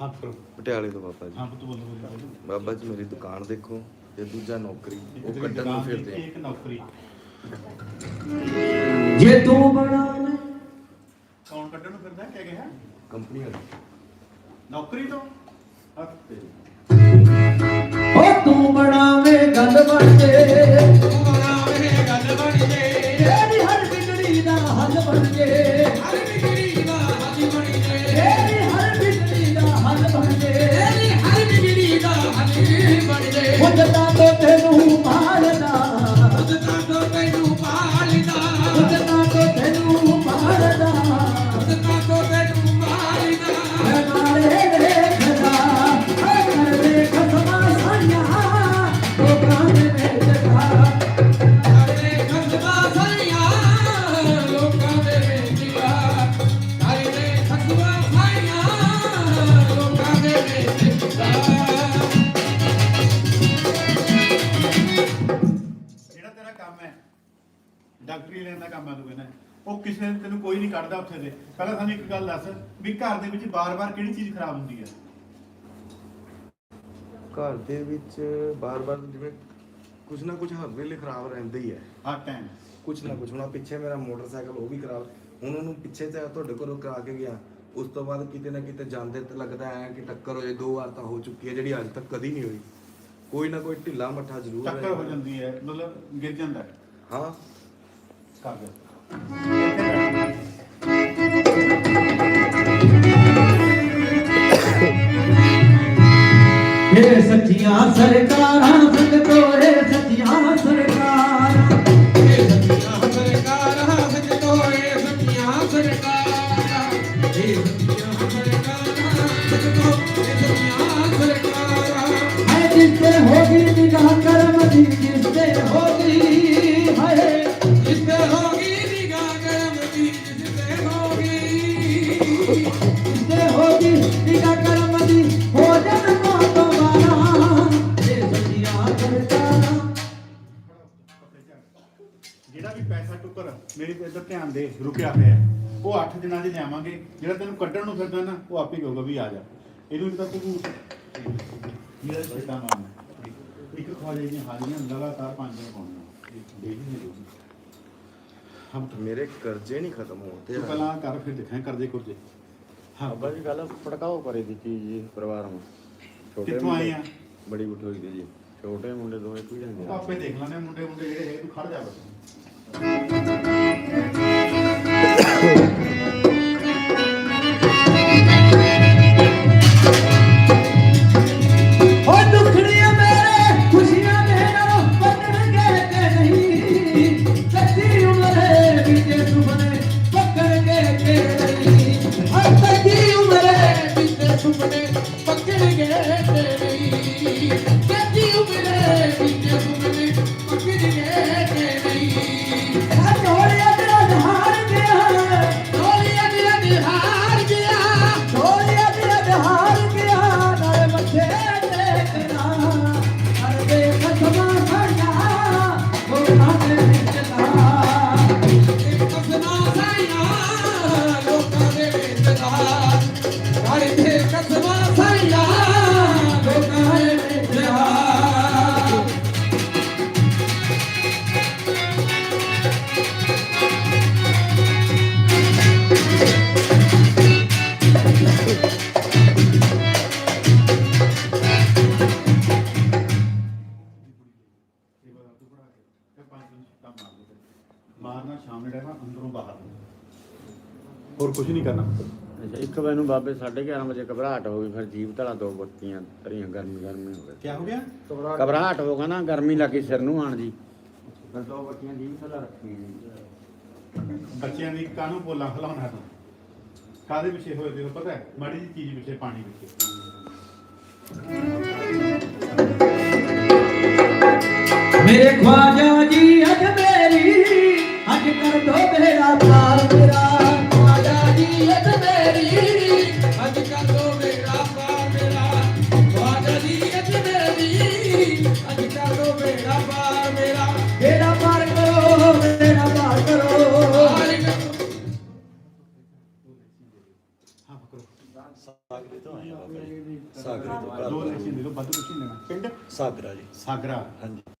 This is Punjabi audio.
ਹਾਂ ਕਰੋ। ਪਟਿਆਲੇ ਤੋਂ ਬਾਬਾ ਜੀ। ਹਾਂ ਤੂੰ ਬੋਲ ਬੋਲ ਬਾਬਾ ਜੀ ਮੇਰੀ ਦੁਕਾਨ ਦੇਖੋ ਤੇ ਦੂਜਾ ਨੌਕਰੀ ਉਹ ਕੱਢਣ ਨੂੰ ਫਿਰਦੇ ਆ। ਇੱਕ ਨੌਕਰੀ। ਜੇ ਤੂੰ ਬਣਾਵੇਂ ਕੌਣ ਕੱਢਣ ਨੂੰ ਫਿਰਦਾ ਕਿਆ ਗਿਆ ਕੰਪਨੀ ਵਾਲੇ। ਨੌਕਰੀ ਤੋਂ? ਹੱਥ ਤੇਰੇ ਓ ਤੂੰ ਬਣਾਵੇਂ ਗੱਲ ਬਣ ਜੇ ਤੂੰ ਬਣਾਵੇ ਗੱਲ ਬਣ ਜੇ ਤੇਰੀ ਹਰ ਬਿਗੜੀ ਦਾ ਹੱਲ ਬਣ ਜੇ। ਹਰ ਬਿਗੜੀ ਦਾ ਹੱਲ ਬਣ ਜੇ। ਮੁੱਦਤਾਂ ਤੋਂ ਤੈਨੂੰ ਡਾਕਟਰੀ ਲੈਣ ਦਾ ਕੰਮ ਆ ਤੂੰ ਕਹਿੰਦਾ। ਉਹ ਕਿਸੇ ਨੇ ਤੈਨੂੰ ਕੋਈ ਨਹੀਂ ਕੱਢਦਾ ਉੱਥੇ ਦੇ ਪਹਿਲਾਂ ਸਾਨੂੰ ਇੱਕ ਗੱਲ ਦੱਸ ਵੀ ਘਰ ਦੇ ਵਿੱਚ ਬਾਰ-ਬਾਰ ਕਿਹੜੀ ਚੀਜ਼ ਖਰਾਬ ਹੁੰਦੀ ਹੈ ਘਰ ਦੇ ਵਿੱਚ ਬਾਰ-ਬਾਰ ਜਿਵੇਂ ਕੁਝ ਨਾ ਕੁਝ ਹਰ ਵੇਲੇ ਖਰਾਬ ਰਹਿੰਦਾ ਹੀ ਹੈ। ਹਰ ਟਾਈਮ ਕੁਝ ਨਾ ਕੁਝ ਹੁਣ ਪਿੱਛੇ ਮੇਰਾ ਮੋਟਰਸਾਈਕਲ ਉਹ ਵੀ ਖਰਾਬ ਹੁਣ ਉਹਨੂੰ ਪਿੱਛੇ ਤੇ ਤੁਹਾਡੇ ਕੋਲੋਂ ਕਰਾ ਕੇ ਗਿਆ। ਉਸ ਤੋਂ ਬਾਅਦ ਕਿਤੇ ਨਾ ਕਿਤੇ ਜਾਂਦੇ ਤੇ ਲੱਗਦਾ ਹੈ ਕਿ ਟੱਕਰ ਹੋ ਜਾਏ ਦੋ ਵਾਰ ਤਾਂ ਹੋ ਚੁੱਕੀ ਹੈ ਜਿਹੜੀ ਅੱਜ ਤੱਕ ਕਦੀ ਨਹੀਂ ਹੋਈ। ਕੋਈ ਨਾ ਕੋਈ ਢਿੱਲਾ ਮੱਠਾ ਜ਼ਰੂਰ ਟੱਕਰ ਹੋ। ਜਾਂਦੀ ਹੈ ਮਤਲਬ ਗਿਰ ਜਾਂਦਾ। ਹਾਂ। ਕਰ ਦੇ ਇਹ ਸੱਚੀਆਂ ਸਰਕਾਰਾਂ ਸੰਗਤੋਂ ਇਹ ਸੱਚੀਆਂ ਸਰਕਾਰਾਂ। ਇਹ ਸੱਚੀਆਂ ਸਰਕਾਰਾਂ ਵਿੱਚ ਤੋਏ ਸੱਚੀਆਂ ਸਰਕਾਰਾਂ। ਇਹ ਮੇਰੀ ਤੇ ਇੱਧਰ ਧਿਆਨ ਦੇ ਰੁਕਿਆ ਪਿਆ ਹੈ। ਉਹ 8 ਦਿਨਾਂ 'ਚ ਲਿਆਵਾਂਗੇ। ਜਿਹੜਾ ਤੈਨੂੰ ਕੱਢਣ ਨੂੰ ਫਿਰਦਾ ਨਾ ਉਹ ਆਪੇ ਕਹੂਗਾ ਵੀ ਆ ਜਾ। ਇਹਨੂੰ ਤਾਂ ਤੂੰ ਮੇਰਾ ਛੇਤਾ ਮਾਰਨਾ ਇੱਕ ਖਵਾਜੇ ਦੀਆਂ ਹਾਲੀਆਂ ਲਗਾਤਾਰ ਪੰਜ ਦਿਨ ਪਾਉਣੀਆਂ। ਡੇਲੀ ਨਹੀਂ ਰੋਜ਼ ਹਮ ਮੇਰੇ ਕਰਜ਼ੇ ਨਹੀਂ ਖਤਮ ਹੋਤੇ ਤੂੰ ਪਹਿਲਾਂ ਕਰ ਫਿਰ ਦੇਖਾਂ ਕਰਦੇ ਕੁਰਜੇ। ਹਾਂ। ਅੱਬਾ ਜੀ ਗੱਲ ਪਟਕਾਓ ਕਰੇ ਦੀ ਚੀਜ਼ ਜੀ ਪਰਿਵਾਰ ਨੂੰ। ਕਿੱਥੋਂ ਆਏ ਆ? ਬੜੀ ਬਠੋਈ ਦੇ ਜੀ। ਛੋਟੇ ਮੁੰਡੇ ਦੋਵੇਂ ਕੋਈ ਜਾਂਦੇ ਆ ਆਪੇ ਦੇਖ ਲੈਣੇ ਮੁੰਡੇ ਮੁੰਡੇ ਜਿਹੜੇ ਹੈ ਤੂੰ ਖੜ ਜਾ ਬਸ। ਮਾਰਨਾ ਸ਼ਾਮ ਦੇ ਟਾਈਮ ਅੰਦਰੋਂ ਬਾਹਰ ਨੂੰ। ਹੋਰ ਕੁਝ ਨਹੀਂ ਕਰਨਾ। ਅੱਛਾ ਇੱਕ ਮੈਨੂੰ ਬਾਬੇ 11:30 ਵਜੇ ਘਬਰਾਹਟ ਹੋ ਗਈ ਫਿਰ ਜੀਭ ਧਲਾ ਦੋ ਬੱਤੀਆਂ ਤਰੀਆਂ ਗਰਮੀ ਗਰਮੀ ਹੋ ਗਈ। ਕੀ ਹੋ ਗਿਆ? ਘਬਰਾਹਟ। ਹੋ ਗਿਆ ਨਾ ਗਰਮੀ ਲੱਗੀ ਸਿਰ ਨੂੰ ਆਣ ਜੀ ਫਿਰ ਦੋ ਬੱਤੀਆਂ ਜੀਭ ਧਲਾ ਰੱਖੀਆਂ ਜੀ ਬੱਚਿਆਂ ਦੀ ਕਾਹਨੂੰ ਬੋਲਾਂ ਖਲਾਉਣਾ ਤੂੰ? ਕਾਦੇ ਵਿਸ਼ੇ ਹੋਏ ਦੇਖੋ ਪਤਾ ਹੈ? ਮਾੜੀ ਜੀ ਚੀਜ਼ ਵਿਸ਼ੇ ਪਾਣੀ ਵਿਸ਼ੇ ਮੇਰੇ ਖਵਾਜਾ ਸਾਗਰਾ ਜੀ। ਸਾਗਰਾ ਹਾਂਜੀ।